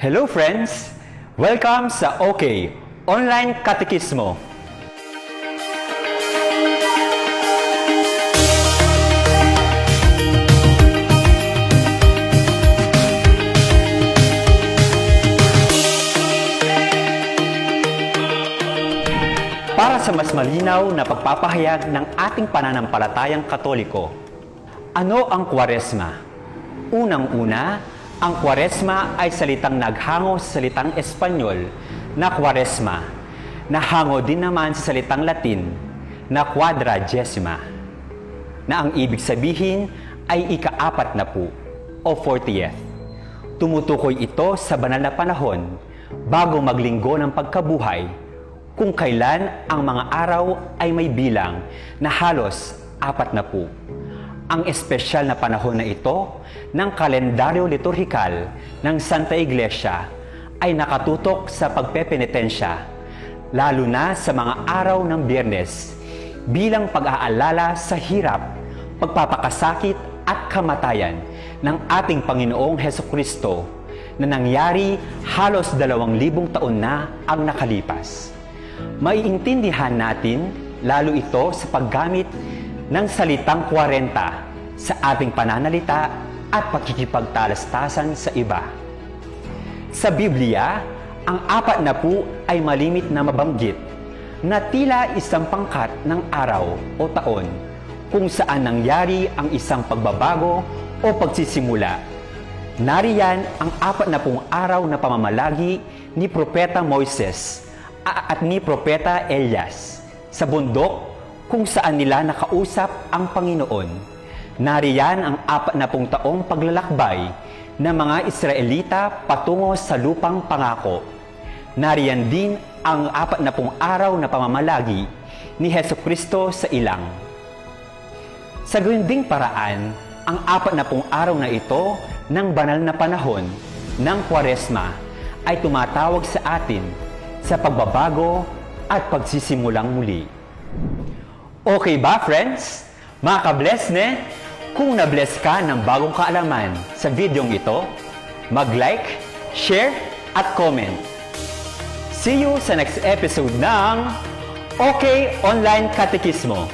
Hello friends! Welcome sa OK Online Katekismo. Para sa mas malinaw na pagpapahayag ng ating pananampalatayang katoliko, ano ang kwaresma? Unang-una, ang kwaresma ay salitang naghango sa salitang Espanyol na kwaresma, na hango din naman sa salitang Latin na quadragesima, na ang ibig sabihin ay ikaapat na po o 40th. Tumutukoy ito sa banal na panahon bago maglinggo ng pagkabuhay kung kailan ang mga araw ay may bilang na halos apat na po. Ang espesyal na panahon na ito ng kalendaryo liturhikal ng Santa Iglesia ay nakatutok sa pagpepenitensya, lalo na sa mga araw ng biyernes, bilang pag-aalala sa hirap, pagpapakasakit at kamatayan ng ating Panginoong Heso Kristo na nangyari halos dalawang libong taon na ang nakalipas. Maiintindihan natin lalo ito sa paggamit ng salitang 40 sa ating pananalita at pakikipagtalastasan sa iba. Sa Biblia, ang apat na po ay malimit na mabanggit na tila isang pangkat ng araw o taon kung saan nangyari ang isang pagbabago o pagsisimula. Nariyan ang apat na pong araw na pamamalagi ni Propeta Moises at ni Propeta Elias sa bundok kung saan nila nakausap ang Panginoon. Nariyan ang apat na pong taong paglalakbay ng mga Israelita patungo sa lupang pangako. Nariyan din ang apat na pong araw na pamamalagi ni Heso Kristo sa ilang. Sa ding paraan, ang apat na pong araw na ito ng banal na panahon ng Kwaresma ay tumatawag sa atin sa pagbabago at pagsisimulang muli. Okay ba, friends? Mga ka-bless ne? Kung na-bless ka ng bagong kaalaman sa videong ito, mag-like, share, at comment. See you sa next episode ng OK Online Katekismo.